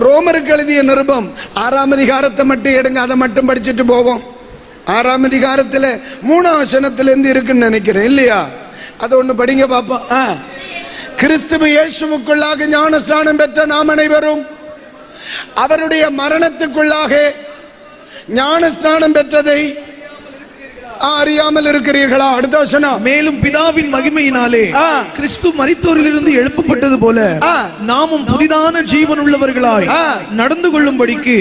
ரோமருக்கு எழுதிய நிருபம். ஆறாம் அதிகாரத்தை மட்டும் எடுங்க அதை மட்டும் படிச்சுட்டு போவோம். ஆறாம் அதிகாரத்தில் மூணாம் வசனத்துல இருந்து இருக்குன்னு நினைக்கிறேன் இல்லையா? அதை ஒன்று படிங்க பார்ப்போம் ஆ. கிறிஸ்துவ இயேசுவுக்குள்ளாக ஞானஸ்நானம் பெற்ற நாம் அனைவரும் அவருடைய மரணத்துக்குள்ளாக ஞானஸ்நானம் பெற்றதை அறியாமல் இருக்கிறீர்களா அடுத்த வசனம் மேலும் பிதாவின் மகிமையினாலே. கிறிஸ்து மரித்தோரிலிருந்து எழுப்பப்பட்டது போல. நாமும் புதிதான ஜீவன் உள்ளவர்களாய். நடந்து கொள்ளும்படிக்கு.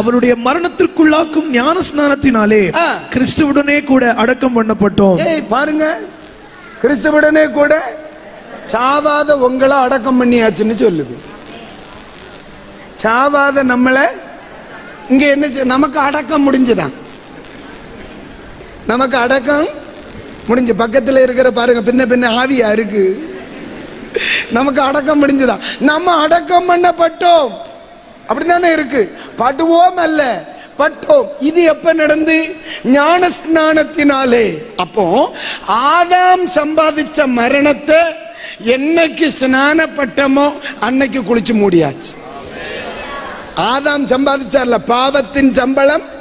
அவருடைய மரணத்திற்குள்ளாக்கும் ஞான ஸ்நானத்தினாலே. கிறிஸ்துவுடனே கூட அடக்கம் பண்ணப்பட்டோம் பாருங்க கிறிஸ்துவுடனே கூட சாவாத உங்களை அடக்கம் பண்ணியாச்சுன்னு சொல்லுது சாவாத நம்மளை இங்க என்ன நமக்கு அடக்கம் முடிஞ்சுதான் நமக்கு அடக்கம். முடிஞ்சு பக்கத்தில் இருக்கிற பாருங்க பின்ன பின்ன ஆவியா இருக்கு. நமக்கு அடக்கம் முடிஞ்சுதான் நம்ம அடக்கம் பண்ணப்பட்டோம். அப்படிதானே இருக்கு? படுவோம் அல்ல பட்டோம். இது எப்ப நடந்து? ஞான ஸ்நானத்தினாலே அப்போ ஆதாம் சம்பாதிச்ச மரணத்தை என்னைக்கு ஸ்நானப்பட்டமோ அன்னைக்கு குளிச்சு மூடியாச்சு. ஆதாம் சம்பாதிச்சார்ல பாவத்தின் சம்பளம்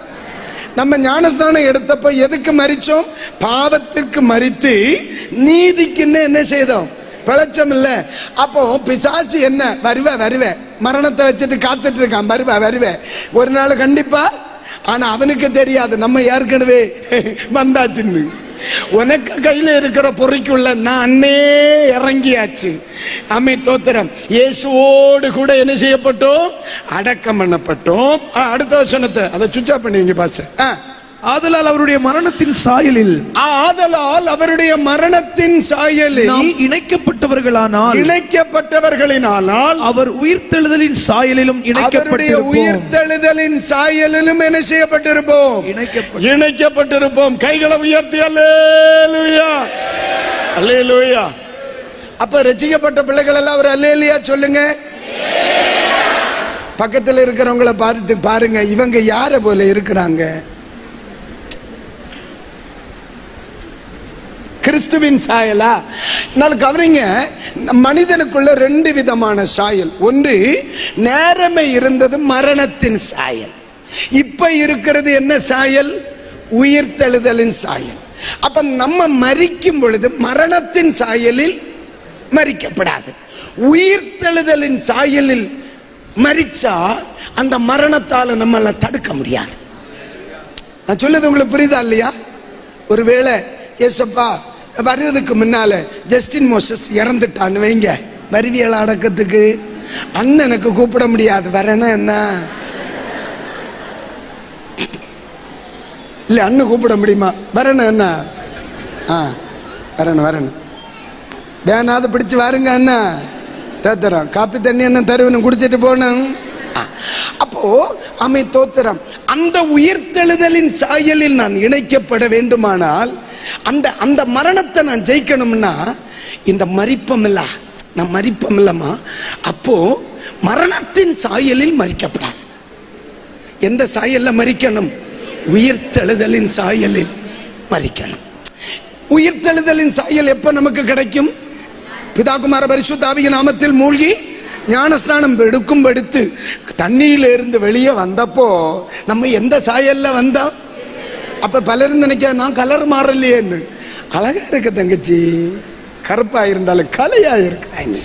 நம்ம ஞானஸ்நானம் எடுத்தப்ப எதுக்கு மறிச்சோம் பாவத்திற்கு மரித்து நீதிக்குன்னு என்ன செய்தோம்? பிழைச்சம் இல்ல. அப்போ பிசாசு என்ன? வருவ வருவேன் மரணத்தை வச்சுட்டு காத்துட்டு இருக்கான். வருவ வருவேன் ஒரு நாள் கண்டிப்பா. ஆனா அவனுக்கு தெரியாது. நம்ம ஏற்கனவே வந்தாச்சுன்னு. உனக்கு கையில் இருக்கிற பொறிக்குள்ள நான் அண்ணே இறங்கியாச்சு. அம்மை தோத்திரம். இயேசுவோடு கூட என்ன செய்யப்பட்டோம்? அடக்கம் பண்ணப்பட்டோம். அடுத்த வசனத்தை அதை சுவிட்ச் ஆஃப் பண்ணுவீங்க பாச ஆதலால் அவருடைய மரணத்தின் சாயலில் ஆதலால் அவருடைய மரணத்தின் சாயலில் நாம் இணைக்கப்பட்டவர்களானால் இணைக்கப்பட்டவர்களினானால் அவர் உயிர்த்தெழுதலின் சாயலிலும் அவருடைய இணைக்கப்பட்டிருப்போம் உயிர்த்தெழுதலின் சாயலிலும் என்ன செய்யப்பட்டிருப்போம்? இணைக்கப்பட்டு இணைக்கப்பட்டிருப்போம். கைகளை உயர்த்தி அல்லேலூயா. அல்லேலூயா. அப்ப ரசிக்கப்பட்ட பிள்ளைகள் எல்லாம் ஒரு அல்லேலியா சொல்லுங்க. பக்கத்துல இருக்கிறவங்கள பார்த்து பாருங்க. இவங்க யார போல இருக்கிறாங்க? கிறிஸ்துவின் சாயலா? நான் கவனிங்க. மனிதனுக்குள்ள ரெண்டு விதமான சாயல். ஒன்று நேரமே இருந்தது மரணத்தின் சாயல். இப்ப இருக்கிறது என்ன சாயல்? உயிர்த்தெழுதலின் சாயல். அப்ப நம்ம மறிக்கும் பொழுது மரணத்தின் சாயலில் மரிக்கப்படாது. உயிர்த்தெழுதலின் சாயலில் மறிச்சா அந்த மரணத்தால நம்மள தடுக்க முடியாது. நான் சொல்லுது உங்களுக்கு புரியுதா இல்லையா? ஒருவேளை ஏசப்பா வருவதுக்கு முன்னால ஜஸ்டின் மோசஸ் இறந்துட்டான்னு வைங்க. வருவியல் அடக்கத்துக்கு. அண்ணனுக்கு கூப்பிட முடியாது. வரேன்னா என்ன இல்ல அண்ணன் கூப்பிட முடியுமா? வரணும் என்ன ஆ வரணும் வரணும் வேணாவது பிடிச்சு வாருங்க அண்ணா. தத்துறோம். காப்பி தண்ணி என்ன தருவணும் குடிச்சிட்டு போகணும். ஆ. அப்போ அமை தோத்திரம் அந்த உயிர்த்தெழுதலின் சாயலில் நான் இணைக்கப்பட வேண்டுமானால் அந்த அந்த மரணத்தை நான் ஜெயிக்கணும்னா இந்த மரிப்பம் இல்ல நான் மரிப்பம் இல்லம்மா அப்போ மரணத்தின் சாயலில் மறிக்கப்படாது எந்த சாயல்ல மறிக்கணும் உயிர்த்தெழுதலின் சாயலில் மறிக்கணும் உயிர்த்தெழுதலின் சாயல் எப்ப நமக்கு கிடைக்கும்? பிதாகுமார பரிசுத்தாவிய நாமத்தில் மூழ்கி ஞானஸ்நானம் எடுக்கும் எடுத்து தண்ணியில இருந்து வெளியே வந்தப்போ நம்ம எந்த சாயல்ல வந்தோம்? அப்ப பலரும் நினைக்க நான் கலர் மாறலையேன்னு அழகா இருக்க தங்கச்சி. கருப்பா இருந்தாலும் கலையா இருக்காங்க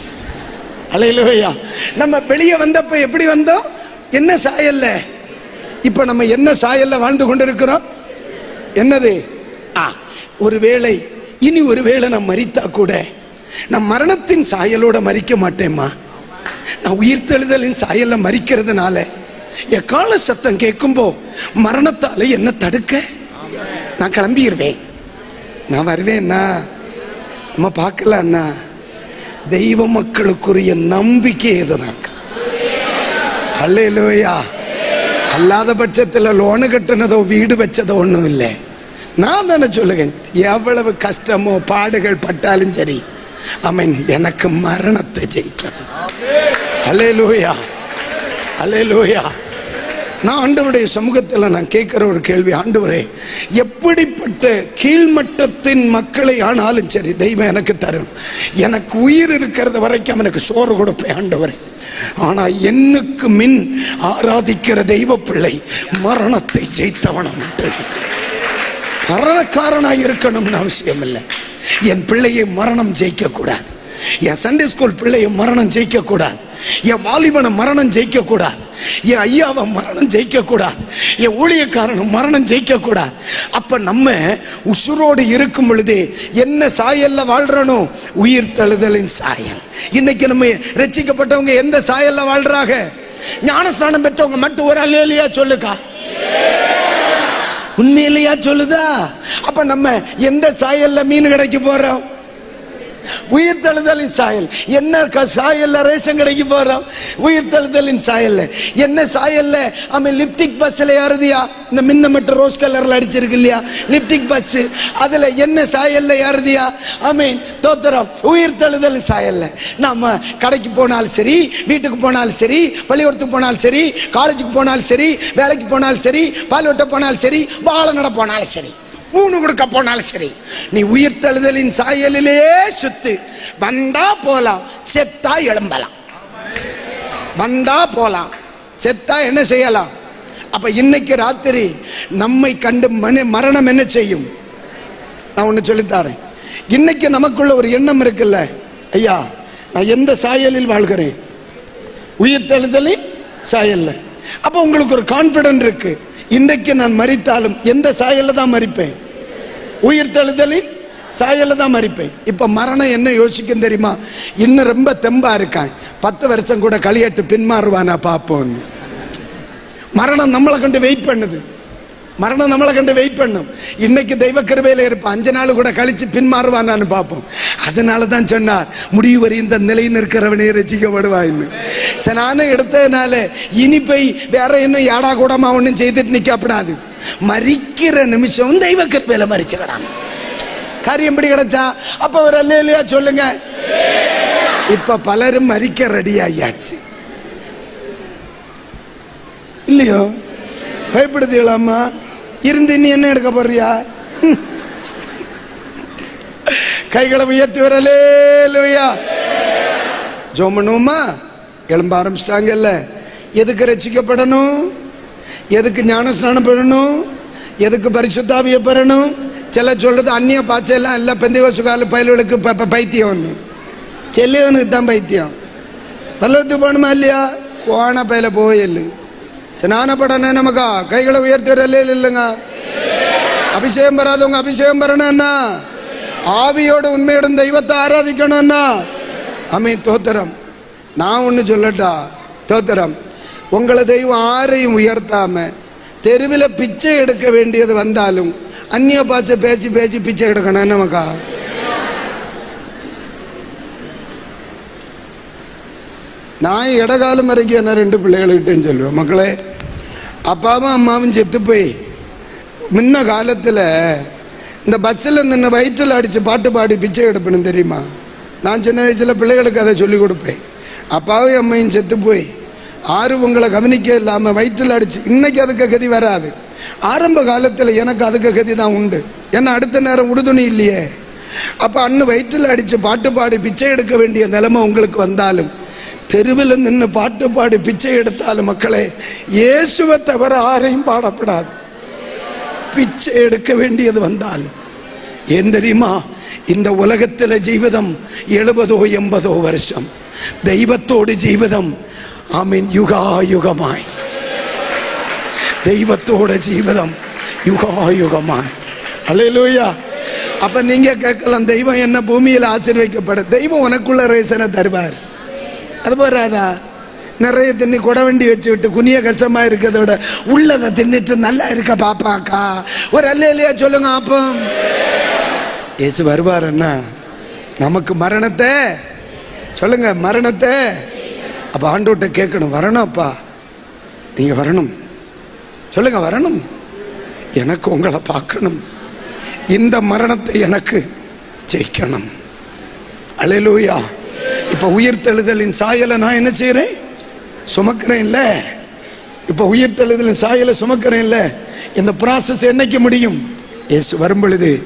அலையிலோயா. நம்ம வெளியே வந்தப்ப எப்படி வந்தோம்? என்ன சாயல்ல? இப்ப நம்ம என்ன சாயல்ல வாழ்ந்து கொண்டிருக்கிறோம்? என்னது? ஆ ஒருவேளை இனி ஒருவேளை நான் மறித்தா கூட நான் மரணத்தின் சாயலோட மறிக்க மாட்டேம்மா. நான் உயிர்த்தெழுதலின் சாயல்ல மறிக்கிறதுனால எக்கால சத்தம் கேட்கும்போ மரணத்தால என்ன தடுக்க? நான் கிளம்பிடுவேன் நான் வருவேன்னா நம்ம பார்க்கலன்னா தெய்வ மக்களுக்குரிய நம்பிக்கை இதுதாக்கா அல்ல இல்லையா அல்லாத பட்சத்தில் லோனு கட்டுனதோ வீடு வச்சதோ ஒன்றும் இல்லை. நான் தானே சொல்லுவேன் எவ்வளவு கஷ்டமோ பாடுகள் பட்டாலும் சரி அவன் எனக்கு மரணத்தை ஜெயிக்கணும் அல்லேலூயா. அல்லேலூயா. நான் ஆண்டவருடைய சமூகத்தில் நான் கேட்குற ஒரு கேள்வி ஆண்டவரே எப்படிப்பட்ட கீழ்மட்டத்தின் மக்களை ஆனாலும் சரி தெய்வம் எனக்கு தரும். எனக்கு உயிர் இருக்கிறது வரைக்கும் எனக்கு சோறு கொடுப்பேன் ஆண்டவரே. ஆனால் என்னுக்கு மின் ஆராதிக்கிற தெய்வ பிள்ளை மரணத்தை ஜெயித்தவனம் மரணக்காரனாக இருக்கணும்னு அவசியம் இல்லை. என் பிள்ளையை மரணம் ஜெயிக்கக்கூடாது. என் சண்டே ஸ்கூல் பிள்ளையை மரணம் ஜெயிக்கக்கூடாது. என் வாலிபனை மரணம் ஜெயிக்க கூடாது என் ஐயாவை மரணம் ஜெயிக்க கூடாது என் ஊழியக்காரனை மரணம் ஜெயிக்க கூடாது அப்ப நம்ம உசுரோடு இருக்கும் பொழுது என்ன சாயல்ல வாழ்றனோ? உயிர் தழுதலின் சாயல். இன்னைக்கு நம்ம ரட்சிக்கப்பட்டவங்க எந்த சாயல்ல வாழ்றாங்க? ஞானஸ்தானம் பெற்றவங்க மட்டும் ஒரு அலேலியா சொல்லுக்கா? உண்மையிலையா சொல்லுதா? அப்ப நம்ம எந்த சாயல்ல மீன் கடைக்கு போறோம்? உயிர் தழுதலின் சாயல். என்ன க- சாயல்ல ரேஷன் கடைக்கு போறோம் உயிர் தழுதலின் சாயல்ல. என்ன சாயல்ல? அவன் லிப்டிக் பஸ்ல ஏறுதியா? இந்த மின்ன மட்டும் ரோஸ் கலர்ல அடிச்சிருக்கு இல்லையா? லிப்டிக் பஸ் அதுல என்ன சாயல்ல ஏறுதியா? அமீன் தோத்திரம் உயிர் தழுதல் சாயல்ல. நாம கடைக்கு போனாலும் சரி வீட்டுக்கு போனாலும் சரி பள்ளிக்கூடத்துக்கு போனாலும் சரி காலேஜுக்கு போனாலும் சரி வேலைக்கு போனாலும் சரி பால் வெட்ட போனாலும் சரி வாழ நட போனாலும் சரி. ஊனு கொடுக்க போனாலும் சரி. நீ உயிர் தழுதலின் சாயலிலே சுத்து. வந்தா போலாம் செத்தா எழும்பலாம். வந்தா போலாம் செத்தா என்ன செய்யலாம்? அப்ப இன்னைக்கு ராத்திரி நம்மை கண்டு மன மரணம் என்ன செய்யும்? நான் ஒண்ணு சொல்லித்தாரேன். இன்னைக்கு நமக்குள்ள ஒரு எண்ணம் இருக்குல்ல? ஐயா நான் எந்த சாயலில் வாழ்கிறேன்? உயிர் தழுதலில் சாயல்ல. அப்ப உங்களுக்கு ஒரு கான்பிடன்ட் இருக்கு. இன்றைக்கு நான் மறித்தாலும் எந்த சாயல்ல தான் மறிப்பேன் உயிர் தழுதலின் சாயல்ல தான் மறிப்பேன் இப்ப மரணம் என்ன யோசிக்கும் தெரியுமா? இன்னும் ரொம்ப தெம்பா இருக்கான். பத்து வருஷம் கூட களியட்டு பின்மாறுவானா பாப்போம் மரணம் நம்மளை கொண்டு வெயிட் பண்ணுது. மரணம் நம்மளை கண்டு வெயிட் பண்ணும். இன்னைக்கு தெய்வ கிருபையில் இருப்பான் அஞ்சு நாள் கூட கழிச்சு பின்மாறுவானான்னு பார்ப்போம். அதனால தான் சொன்னார் முடிவு வரை இந்த நிலையில் இருக்கிறவனே ரசிக்கப்படுவான்னு சரி நானும் எடுத்ததுனால போய் வேற இன்னும் ஏடா கூடமா ஒன்றும் செய்துட்டு நிற்கப்படாது மறிக்கிற நிமிஷம் தெய்வ கிருபையில மறிச்சுக்கிறான். காரியம் எப்படி கிடைச்சா அப்ப ஒரு அல்லையா இல்லையா சொல்லுங்க. இப்ப பலரும் மறிக்க ரெடி ஆகியாச்சு இல்லையோ? பயப்படுத்தீங்களாம்மா இருந்து நீ என்ன எடுக்க போறியா? ஹம். கைகளை உயர்த்தி வரலே இல்லையா ஜோம் பண்ணுவோமா எழும்ப ஆரம்பிச்சிட்டாங்கல்ல. எதுக்கு ரசிக்கப்படணும்? எதுக்கு ஞான ஸ்நானம் பெறணும்? எதுக்கு பரிசுத்தாவிய பெறணும்? சில சொல்றது அந்நிய பாய்ச்செல்லாம் இல்லை பெந்தைய சுகால பயல்களுக்கு ப- பைத்தியம் ஒன்று செல்லியவனுக்கு தான் பைத்தியம். பல்லவத்துக்கு போகணுமா இல்லையா? கோண பயில போயில்லை ஸ்நானப்படனே நமக்கா கைகளை உயர்த்துறல்ல இல்லைங்க அபிஷேகம் பெறாதவங்க அபிஷேகம் பெறணும்னா ஆவியோட உண்மையோடும் தெய்வத்தை ஆராதிக்கணும்னா அமை தோத்திரம் நான் ஒன்று சொல்லட்டா தோத்திரம் உங்களை தெய்வம் ஆரையும் உயர்த்தாம தெருவில் பிச்சை எடுக்க வேண்டியது வந்தாலும் அந்நிய பாச்சை பேச்சு பேச்சு பிச்சை எடுக்கணும் நமக்கா நான் இடகாலம் வரைக்கும் என்ன ரெண்டு பிள்ளைகள்கிட்டையும் சொல்லுவேன். மக்களே அப்பாவும் அம்மாவும் செத்து போய் முன்ன காலத்தில் இந்த பஸ்ஸில் நின்று வயிற்றில் அடித்து பாட்டு பாடி பிச்சை எடுப்பணும் தெரியுமா? நான் சின்ன வயசில் பிள்ளைகளுக்கு அதை சொல்லிக் கொடுப்பேன். அப்பாவும் அம்மையும் செத்து போய் ஆறு உங்களை கவனிக்க இல்லாமல் வயிற்றில் அடிச்சு இன்னைக்கு அதுக்கு கதி வராது. ஆரம்ப காலத்தில் எனக்கு அதுக்கு கதி தான் உண்டு. ஏன்னா அடுத்த நேரம் உடுதுணி இல்லையே. அப்போ அண்ணு வயிற்றில் அடித்து பாட்டு பாடி பிச்சை எடுக்க வேண்டிய நிலைமை உங்களுக்கு வந்தாலும் தெருவில் நின்று பாட்டு பாடி பிச்சை எடுத்தாலும் மக்களே இயேசுவை தவிர ஆரையும் பாடப்படாது. பிச்சை எடுக்க வேண்டியது வந்தாலும். ஏன் தெரியுமா? இந்த உலகத்தில் ஜீவிதம் எழுபதோ எண்பதோ வருஷம். தெய்வத்தோடு ஜீவிதம் ஆமீன். யுகாயுகமாய். தெய்வத்தோட ஜீவிதம் யுகாயுகமாய். யுகமாய் அப்ப நீங்க கேட்கலாம் தெய்வம் என்ன பூமியில் ஆசீர்வைக்கப்பட தெய்வம் உனக்குள்ள ரேசனை தருவார். அது போறாதா நிறைய தின்னி குட வண்டி வச்சு விட்டு குனிய கஷ்டமா இருக்கிறத விட உள்ளதை தின்னுட்டு நல்லா இருக்க பாப்பாக்கா. ஒரு அல்ல இல்லையா சொல்லுங்க அப்போ ஏசு வருவார் என்ன நமக்கு மரணத்தை சொல்லுங்க மரணத்தை. அப்ப ஆண்டோட்ட கேட்கணும் வரணும் அப்பா. நீங்க வரணும். சொல்லுங்க வரணும். எனக்கு உங்களை பார்க்கணும். இந்த மரணத்தை எனக்கு ஜெயிக்கணும். அலையிலூயா இப்ப உயிர்த்தெழுதலின் சாயலை நான் என்ன செய்யறேன் சுமக்கிறேன் இல்ல இப்ப உயிர்த்தெழுதலின் சாயல சுமக்கிறேன்ல. இந்த ப்ராசஸ் என்னைக்கு முடியும்? ஏசு வரும் பொழுது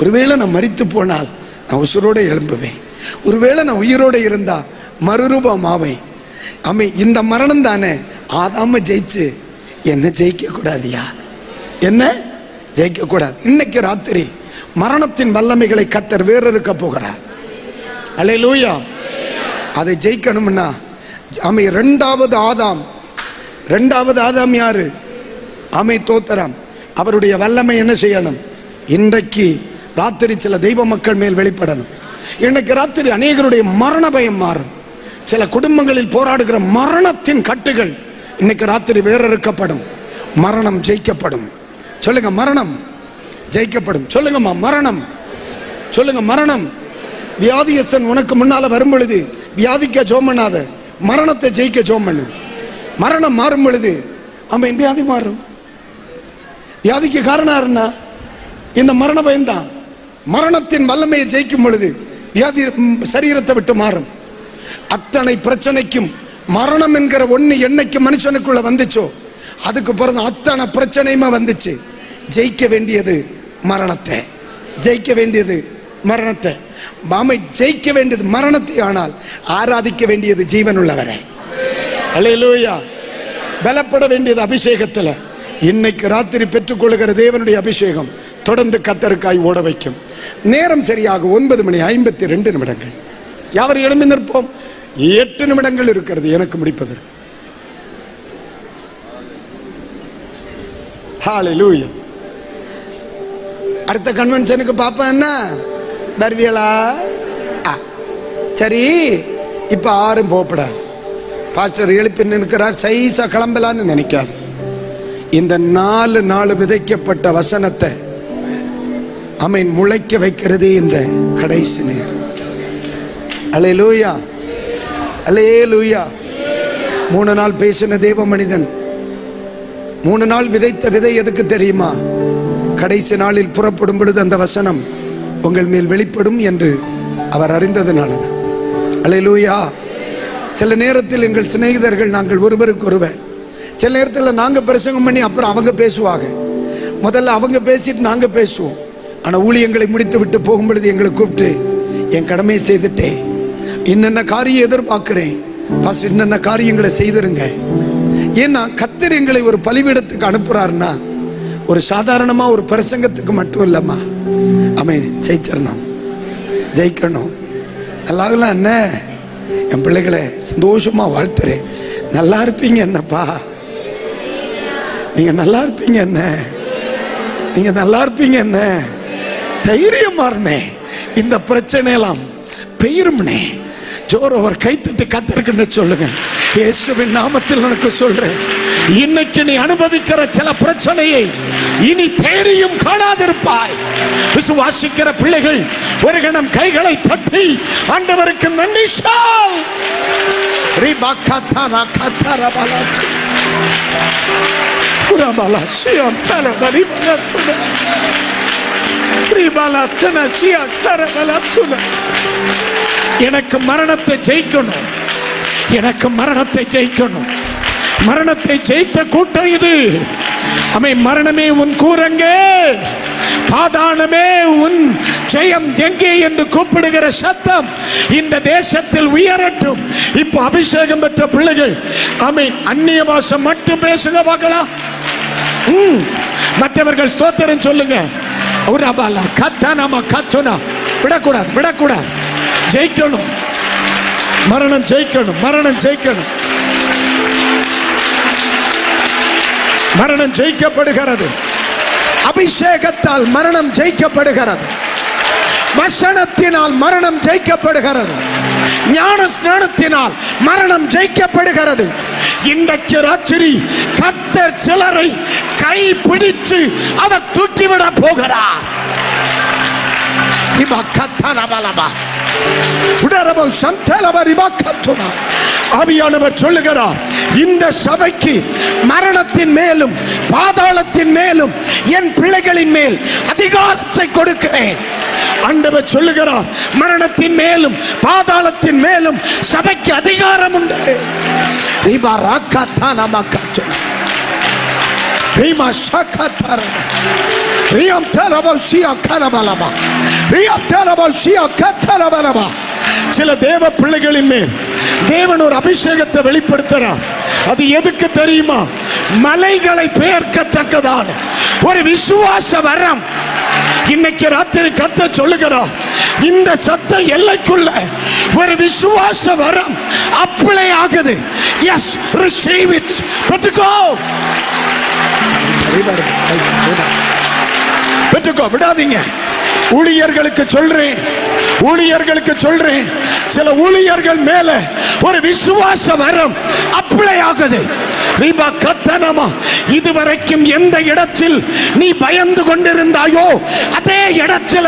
ஒருவேளை நான் மறித்து போனால் நான் உசுரோட எழும்புவேன். ஒருவேளை நான் உயிரோட இருந்தா மறுரூபம் ஆவேன். அமை இந்த மரணம் தானே? ஆதாம ஜெயிச்சு என்ன ஜெயிக்க கூடாதியா? என்ன? ஜெயிக்க கூடாது. இன்னைக்கு ராத்திரி மரணத்தின் வல்லமைகளை கத்தர் வேறறுக்க போகிறார். அல்லேலூயா அதை ஜெயிக்கணும்னா அமை ரெண்டாவது ஆதாம். ரெண்டாவது ஆதாம் யாரு? அமை தோத்தரம். அவருடைய வல்லமை என்ன செய்யணும்? இன்றைக்கு ராத்திரி சில தெய்வ மக்கள் மேல் வெளிப்படணும். இன்னைக்கு ராத்திரி அநேகருடைய மரண பயம் மாறும். சில குடும்பங்களில் போராடுகிற மரணத்தின் கட்டுகள் இன்னைக்கு ராத்திரி வேறறுக்கப்படும் மரணம் ஜெயிக்கப்படும். சொல்லுங்க மரணம் ஜெயிக்கப்படும். சொல்லுங்கம்மா மரணம். சொல்லுங்க மரணம். வியாதியஸ்தன் உனக்கு முன்னால வரும் பொழுது வியாதிக்க ஜோம் பண்ணாத மரணத்தை ஜெயிக்க ஜோம் பண்ணு மரணம் மாறும் பொழுது அவன் வியாதி மாறும். வியாதிக்கு காரணம் யாருன்னா இந்த மரண பயம்தான். மரணத்தின் வல்லமையை ஜெயிக்கும் பொழுது வியாதி சரீரத்தை விட்டு மாறும். அத்தனை பிரச்சனைக்கும் மரணம் என்கிற ஒண்ணு என்னைக்கு மனுஷனுக்குள்ள வந்துச்சோ அதுக்கு பிறகு அத்தனை பிரச்சனையுமே வந்துச்சு. ஜெயிக்க வேண்டியது மரணத்தை. ஜெயிக்க வேண்டியது மரணத்தை. மாமை ஜெயிக்க வேண்டியது மரணத்தை ஆனால் ஆராதிக்க வேண்டியது ஜீவன் உள்ளவரை அல்லேலூயா பலப்பட வேண்டியது அபிஷேகத்துல. இன்னைக்கு ராத்திரி பெற்றுக்கொள்ளுகிற தேவனுடைய அபிஷேகம் தொடர்ந்து கத்தருக்காய் ஓட வைக்கும். நேரம் சரியாக ஒன்பது மணி ஐம்பத்தி ரெண்டு நிமிடங்கள். யாவர் எழும்பி நிற்போம்? எட்டு நிமிடங்கள் இருக்கிறது எனக்கு முடிப்பதற்கு அடுத்த கன்வென்ஷனுக்கு பாப்பா என்ன? வருவியலா சரி இப்ப யாரும் போகப்படாது. பாஸ்டர் எழுப்பி நிற்கிறார் சைஸா கிளம்பலான்னு நினைக்காது. இந்த நாலு நாலு விதைக்கப்பட்ட வசனத்தை அமீன் முளைக்க வைக்கிறதே இந்த கடைசி நேரம். அலையலூயா அலையலூயா மூணு நாள் பேசின தேவ மனிதன் மூணு நாள் விதைத்த விதை எதுக்கு தெரியுமா? கடைசி நாளில் புறப்படும் பொழுது அந்த வசனம் உங்கள் மேல் வெளிப்படும் என்று அவர் அறிந்ததுனால. அலையலூயா சில நேரத்தில் எங்கள் சிநேகிதர்கள் நாங்கள் ஒருவருக்கு ஒருவர் சில நேரத்தில் நாங்கள் பிரசங்கம் பண்ணி அப்புறம் அவங்க பேசுவாங்க. முதல்ல அவங்க பேசிட்டு நாங்கள் பேசுவோம். ஆனால் ஊழியங்களை முடித்து விட்டு போகும் பொழுது எங்களை கூப்பிட்டு என் கடமையை செய்துட்டேன் இன்னென்ன காரியம் எதிர்பார்க்கிறேன்? பாஸ் இன்னென்ன காரியங்களை செய்திருங்க. ஏன்னா கத்தர் எங்களை ஒரு பலிபீடத்துக்கு அனுப்புறாருன்னா ஒரு சாதாரணமாக ஒரு பிரசங்கத்துக்கு மட்டும் இல்லம்மா. அமை ஜெயிச்சிடணும். ஜெயிக்கணும். நல்லாகலாம் என்ன? என் பிள்ளைகளை சந்தோஷமா வாழ்த்துறேன். நல்லா இருப்பீங்க என்னப்பா? நீங்க நல்லா இருப்பீங்க என்ன? நீங்க நல்லா இருப்பீங்க என்ன? தைரியமா இருந்தே இந்த பிரச்சனை எல்லாம் பெயரும்னே ஜோர் அவர் கைத்தட்டு கத்திருக்குன்னு சொல்லுங்க. இயேசுவின் நாமத்தில் உனக்கு சொல்றேன். இன்னைக்கு நீ அனுபவிக்கிற சில பிரச்சனையை இனி தேடியும் காணாதிருப்பாய். விசுவாசிக்கிற பிள்ளைகள் ஒரு கணம் கைகளை தட்டி ஆண்டவருக்கு நன்றி சொல். ரிபா கத்தானா கத்தாரபலாத்து புறபலா சியம் தரபலி பலத்துன ரிபலத்தன சிய தரபலத்துன எனக்கு மரணத்தை ஜெயிக்கணும். எனக்கு மரணத்தை ஜெயிக்கணும். மரணத்தை ஜெயித்த கூட்டம் இது. அமை மரணமே உன் கூரங்கே. பாதாளமே உன் ஜெயம் எங்கே என்று கூப்பிடுகிற சத்தம் இந்த தேசத்தில் உயரட்டும். இப்போ அபிஷேகம் பெற்ற பிள்ளைகள் அமை அந்நிய பாஷை மட்டும் பேசுங்க பார்க்கலாம். ம், மற்றவர்கள் ஸ்தோத்திரம் சொல்லுங்க. உரபாலா கத்தானாமா கத்துனா. விடக்கூடாது விடக்கூடாது. ஜெயிக்கணும். மரணம் ஜெயிக்கணும் மரணம் ஜெயிக்கணும். மரணம் ஜெயிக்கப்படுகிறது. அபிஷேகத்தால் மரணம் ஜெயிக்கப்படுகிறது. வசனத்தினால் மரணம் ஜெயிக்கப்படுகிறது. ஞான ஸ்நானத்தினால் மரணம் ஜெயிக்கப்படுகிறது. இன்றைக்கு ராத்திரி கத்தர் சிலரை கை பிடிச்சு அவர் தூக்கிவிட போகிறார். இவா கத்தரபலபா. உடரபோ சந்தலபரிபா கத்துனா. ஆவியானவர் சொல்லுகிறார் இந்த சபைக்கு மரணத்தின் மேலும் பாதாளத்தின் மேலும் என் பிள்ளைகளின் மேல் அதிகாரத்தை கொடுக்கிறேன். ஆண்டவர் சொல்லுகிறார் மரணத்தின் மேலும் பாதாளத்தின் மேலும் சபைக்கு அதிகாரம் உண்டு. ரிபா ராக்காத்தா நமக்கா காச்சு ரீமா சாக்கா தாரமா தரபா ஷியா கரபலபா ரியம் தரபா ஷியா சில தேவ பிள்ளைகளின் மேல் தேவன் ஒரு அபிஷேகத்தை வெளிப்படுத்துறார். அது எதுக்கு தெரியுமா? மலைகளை பெயர்க்கத்தக்கதான ஒரு விசுவாச வரம். இன்னைக்கு ராத்திரி கத்த சொல்லுகிறார் இந்த சத்த எல்லைக்குள்ள ஒரு விசுவாச வரம் அப்ளை ஆகுது. எஸ் ரிசீவ் இட் பெற்றுக்கோ கற்றுக்கோ விடாதீங்க. ஊழியர்களுக்கு சொல்றேன் ஊழியர்களுக்கு சொல்றேன். சில ஊழியர்கள் மேல ஒரு விசுவாச வரம் அப்ளை ஆகுது ரீபா கத்தனமா இதுவரைக்கும் எந்த இடத்தில் நீ பயந்து கொண்டிருந்தாயோ அதே இடத்துல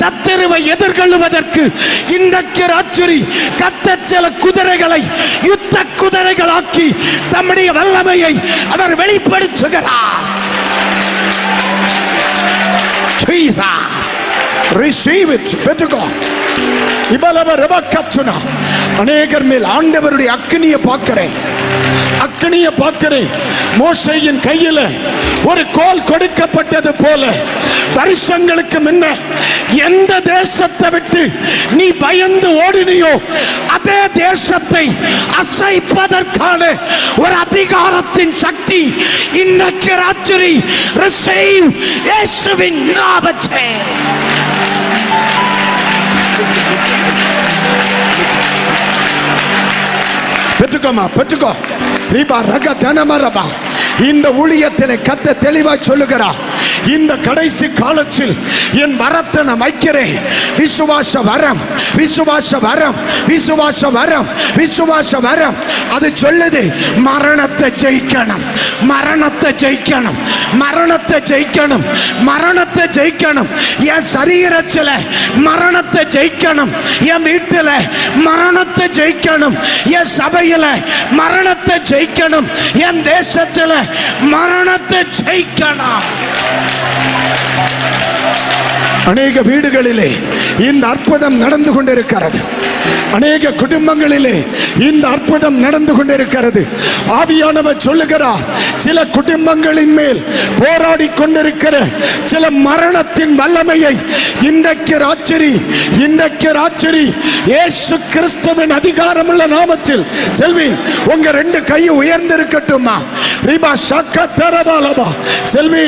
சத்துருவை எதிர்கொள்வதற்கு இன்றைக்கு ராத்திரி கத்த சில குதிரைகளை யுத்த குதிரைகளாக்கி தம்முடைய வல்லமையை அவர் வெளிப்படுத்துகிறார். Jesus. Receive it. பெற்றுக்கோ இபலவ ரபக்கச்சுனா அநேகர் மேல் ஆண்டவருடைய அக்னியை பார்க்கிறேன் அக்னியை பார்க்கிறேன். மோசையின் கையில ஒரு கோல் கொடுக்கப்பட்டது போல வருஷங்களுக்கு முன்ன எந்த தேசத்தை விட்டு நீ பயந்து ஓடினியோ அதே தேசத்தை அசைப்பதற்கான ஒரு அதிகாரத்தின் சக்தி இன்றைக்கு ராத்திரி ரிசீவ் இயேசுவின் நாமத்தை. பெற்றுக்கோமா பெற்றுக்கோ. ரீபா ரக தனமரபா. இந்த ஊழியத்தினை கத்த தெளிவாய் சொல்லுகிறா. இந்த கடைசி காலத்தில் என் வரத்தை நான் வைக்கிறேன். விசுவாச வரம் விசுவாச வரம் விசுவாச வரம் விசுவாச வரம். அது சொல்லுது மரணத்தை ஜெயிக்கணும் மரணத்தை ஜெயிக்கணும் மரணத்தை ஜெயிக்கணும் மரணத்தை ஜெயிக்கணும். என் சரீரத்தில் மரணத்தை ஜெயிக்கணும். என் வீட்டில் மரணத்தை ஜெயிக்கணும். என் சபையில மரணத்தை ஜெயிக்கணும். என் தேசத்தில் மரணத்தை ஜெயிக்கணும். அநேக வீடுகளிலே இந்த அற்புதம் நடந்து கொண்டிருக்கிறது. அநேக குடும்பங்களிலே இந்த அற்புதம் நடந்து கொண்டிருக்கிறது. ஆவியானவர் சொல்லுகிறார் சில குடும்பங்களின் மேல் போராடி கொண்டிருக்கிற சில மரணத்தின் வல்லமையை இன்றைக்கு ராச்சரி இன்றைக்கு ராச்சரி ஏசு கிறிஸ்துவின் அதிகாரமுள்ள நாமத்தில் செல்வி உங்க ரெண்டு கையும் உயர்ந்திருக்கட்டுமா ரிபா சக்க தரபாலபா செல்வி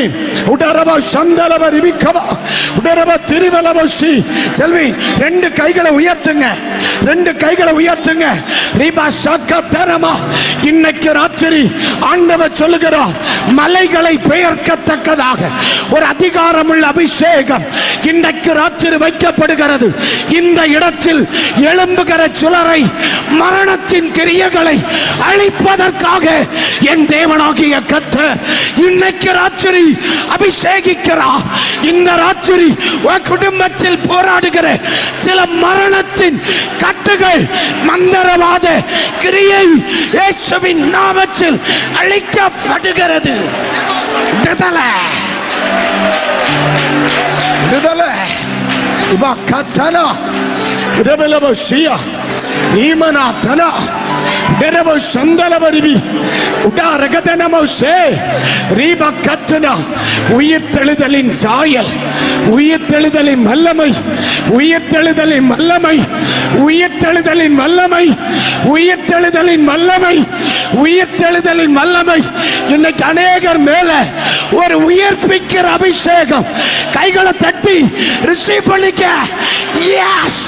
உடரபா சந்தலப ரிவிக்கவா உடர திருவலபா செல்வி ரெண்டு கைகளை உயர்த்துங்க. ரெண்டு கைகளை உயர்த்துங்க. ரீபா சக்க தரமா. இன்னைக்கு ராத்திரி ஆண்டவர் சொல்லுகிறார் மலைகளை பெயர்க்கத்தக்கதாக. ஒரு அதிகாரமுள்ள அபிஷேகம் இன்றைக்கு ராத்திரி வைக்கப்படுகிறது. இந்த இடத்தில் எழும்புகிற சுலரை மரணத்தின் கிரியைகளை அழிப்பதற்காக என் தேவனாகிய கத்த இன்னைக்கு ராத்திரி அபிஷேகிக்கிறார். இந்த ராத்திரி உன் குடும்பத்தில் போராடுகிற சில மரணத்தின் கட்டுகள் மந்திரவாத கிரியை இயேசுவின் நாமத்தில் அழிக்கப்படுகிறது. விடுதலை. விடுதலை. இவா கத்தனா. விடபலப சியா ஈமனா தனா விடப சந்தலபரிவி உடா ரகதனமோ சே ரீப கத்தனா உயிர்த்தெழுதலின் சாயல் உயிர் உயிர்த்தெழுதலின் வல்லமை உயிர் உயிர்த்தெழுதலின் வல்லமை உயிர் உயிர்த்தெழுதலின் வல்லமை உயிர் உயிர்த்தெழுதலின் வல்லமை உயிர் உயிர்த்தெழுதலின் வல்லமை இன்னைக்கு அநேகர் மேல ஒரு உயிர்ப்பிக்கிற அபிஷேகம் கைகளை தட்டி ரிசீவ் பண்ணிக்க yes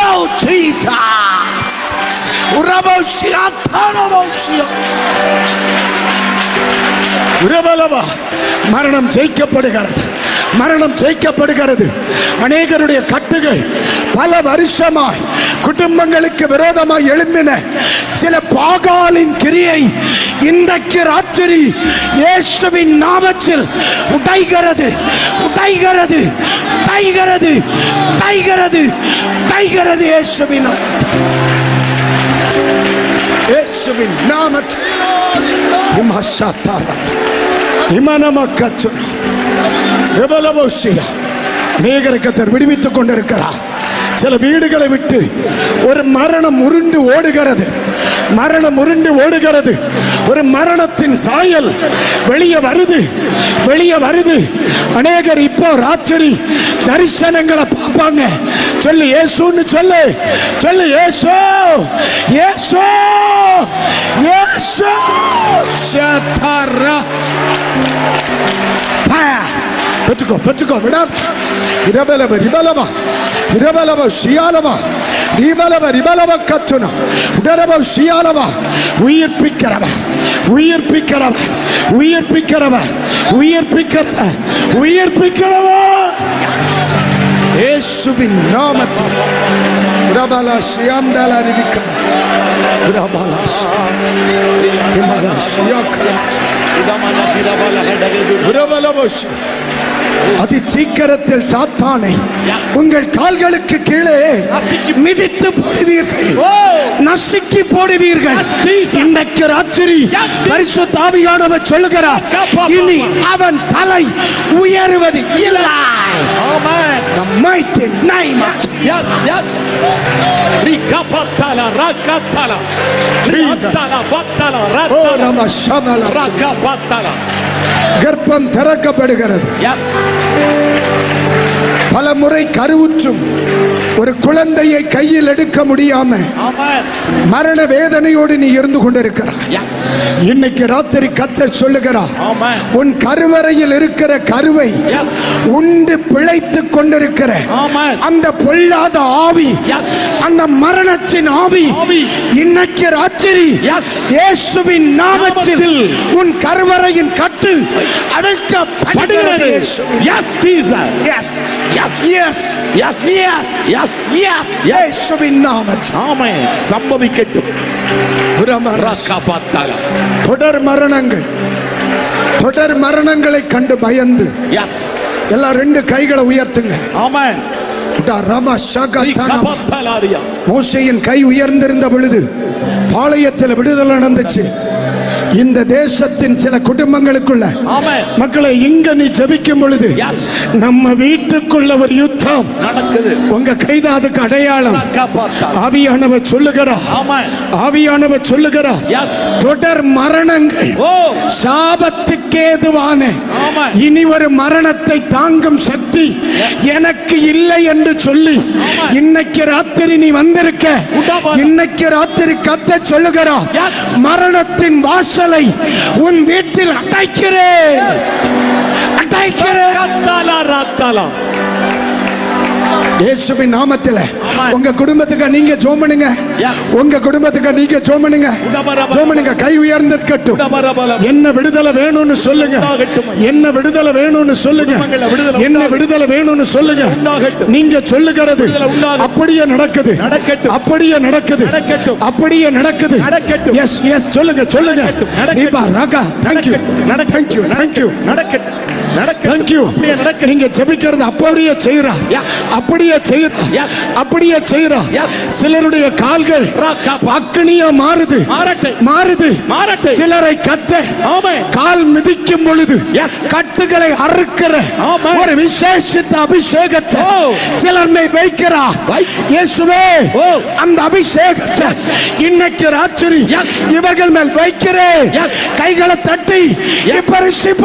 Oh Jesus! Uraboshia, Taraboshia. உரபலவா மரணம் ஜெயிக்கப்படுகிறது மரணம் ஜெயிக்கப்படுகிறது. அநேகருடைய கட்டுகள் பல வருஷமாய் குடும்பங்களுக்கு விரோதமாய் எழும்பின சில பாகாலின் கிரியை இன்றைக்கு ராத்திரி இயேசுவின் நாமத்தில் உடைகிறது உடைகிறது உடைகிறது உடைகிறது உடைகிறது இயேசுவின் நாமத்தில். இயேசுவின் நாமத்தில். இமசத்தாரா இமனமக்கச்சுனா அநேகருக்கத்தர் விடுவித்துக் கொண்டிருக்கிறார். சில வீடுகளை விட்டு ஒரு மரணம் உருண்டு ஓடுகிறது. மரணம் உருண்டு ஓடுகிறது. ஒரு மரணத்தின் சாயல் வெளியே வருது. வெளியே வருது. அநேகர் இப்போ ராத்திரி தரிசனங்களை பார்ப்பாங்க. சொல்லு ஏசுன்னு சொல்லு. சொல்லு ஏசோ ஏசோ ஏசோ. சதரா Fire! பெற்றுக்கோ பெற்றுக்கோ விடாத இரபலம ரிபலவ இரபலம ஷியாலவ ரிபலம ரிபலம கத்துனா உடரவ ஷியாலவ உயிர்ப்பிக்கிறவ உயிர்ப்பிக்கிறவ உயிர்ப்பிக்கிறவ உயிர்ப்பிக்கிறவ உயிர்ப்பிக்கிறவ. இயேசுவின் நாமத்தில். பிரபல ஷியாம்தல ரிபிக்கவ பிரபல ஷியாக்கல பிரபலவ அதி சீக்கிரத்தில் சாத்தானை உங்கள் கால்களுக்கு கீழே மிதித்து போடுவீர்கள் நசுக்கி போடுவீர்கள் இன்றைக்கு ராத்திரி பரிசுத்த ஆவியானவர் சொல்லுகிறார் இனி அவன் தலை உயருவது இல்லை The mighty name of Yes, yes. Rikapatala, rakatala. Jesus. Ratala, batala, Oh, ratala. Rakapatala. கர்ப்பம் திறக்கப்படுகிறது. பல முறை கருவுற்றும் ஒரு குழந்தையை கையில் எடுக்க முடியாம. மரண வேதனையோடு நீ இருந்து கொண்டிருக்கிறாய். இன்னைக்கு ராத்திரி கத்தர் சொல்லுகிறார். உன் கருவறையில் இருக்கிற கருவை. உண்டு பிழைத்துக் கொண்டிருக்கிற. அந்த பொல்லாத ஆவி. அந்த மரணத்தின் ஆவி. இன்னைக்கு ராத்திரி. இயேசுவின் நாமத்தில் உன் கருவறையின் கட்டு Padre. Yes, Jesus. Yes Yes. Yes Yes. Yes Yes. Yes இயேசுவின் நாமத்தில் Amen. சம்பவிக்கட்டும். தொடர் மரணங்கள் தொடர் மரணங்களை கண்டு பயந்து Yes. எல்லாம் ரெண்டு கைகளை உயர்த்துங்க Amen. மோசையின் கை உயர்ந்திருந்த பொழுது பாளையத்தில் விடுதலை நடந்துச்சு. இந்த தேசத்தின் சில குடும்பங்களுக்குள்ள. மக்களை இங்க நீ ஜெபிக்கும் பொழுது. நம்ம வீட்டுக்குள்ள ஒரு யுத்தம் நடக்குது உங்க கைதான் அதுக்கு அடையாளம். ஆவியானவர் சொல்லுகிறார். ஆவியானவர் சொல்லுகிறார். தொடர் மரணங்கள். சாபத்துக்கேதுவான ஆமாம். இனி ஒரு மரணத்தை தாங்கும் சக்தி எனக்கு இல்லை என்று சொல்லி இன்னைக்கு ராத்திரி நீ வந்திருக்க. இன்னைக்கு ராத்திரி கத்த சொல்லுகிறா Yes. மரணத்தின் வாசலை உன் வீட்டில் அடைக்கிறேன் அடைக்கிறேன் ரத்தல, ரத்தல. இயேசுவின் நாமத்தில். உங்க குடும்பத்துக்கு நீங்க ஜோம் பண்ணுங்க. உங்க குடும்பத்துக்கு நீங்க ஜோம் பண்ணுங்க. ஜோம் பண்ணுங்க கை உயர்ந்திருக்கட்டும். என்ன விடுதலை வேணும்னு சொல்லுங்க. என்ன விடுதலை வேணும்னு சொல்லுங்க என்ன. விடுதலை வேணும்னு சொல்லுங்க. நீங்க சொல்லுகிறது. அப்படியே நடக்குது. அப்படியே நடக்குது. அப்படியே நடக்குது. எஸ் எஸ் சொல்லுங்க சொல்லுங்க நடக்கட்டும். நடக்கட்டும். நடக்கட்டும். நடக்கட்டும். நடக்கட்டும். தேங்க் யூ அப்படியே நடக்கட்டும். நீங்க ஜெபிக்கிறது அப்படியே செய்யறா Yes. அப்படியே செய்யறா Yes. அப்படியே செய்யறா Yes. சிலருடைய கால்கள். அக்னியா மாறுது. மாறுது மாறட்டும். சிலரை கத்த. கால் மிதிக்கும் பொழுது. கட்டுகளை அறுக்கிற. ஒரு விசேஷித்த அபிஷேகத்தை Oh. சிலர் மேல் வைக்கிறா வை. இயேசுவே Oh. அந்த அபிஷேகத்தை இன்னைக்கு ராத்திரி. இவர்கள் மேல் வைக்கிறேன். கைகளை தட்டி இப்ப ரிசீவ்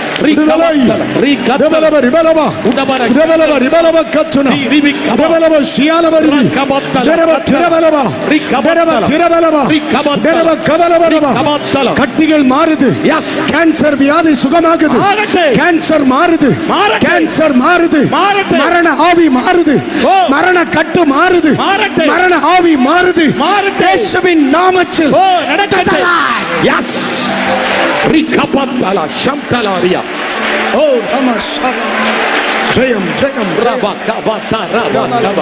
கட்டிகள் மாறுது. கேன்சர் வியாதி சுகமாகுது. கேன்சர் மாறுது. கேன்சர் மாறுது. மரண ஆவி மாறுது. மரண கட்டு மாறுது. மரண ஆவி மாறுது. மாறட்டு. இயேசுவின் நாமத்தில். எஸ் ரிகபத்தல சந்தலாரியா. ஓ நம ஜெயம் ஜெயம் ரபகபத்த ரபகப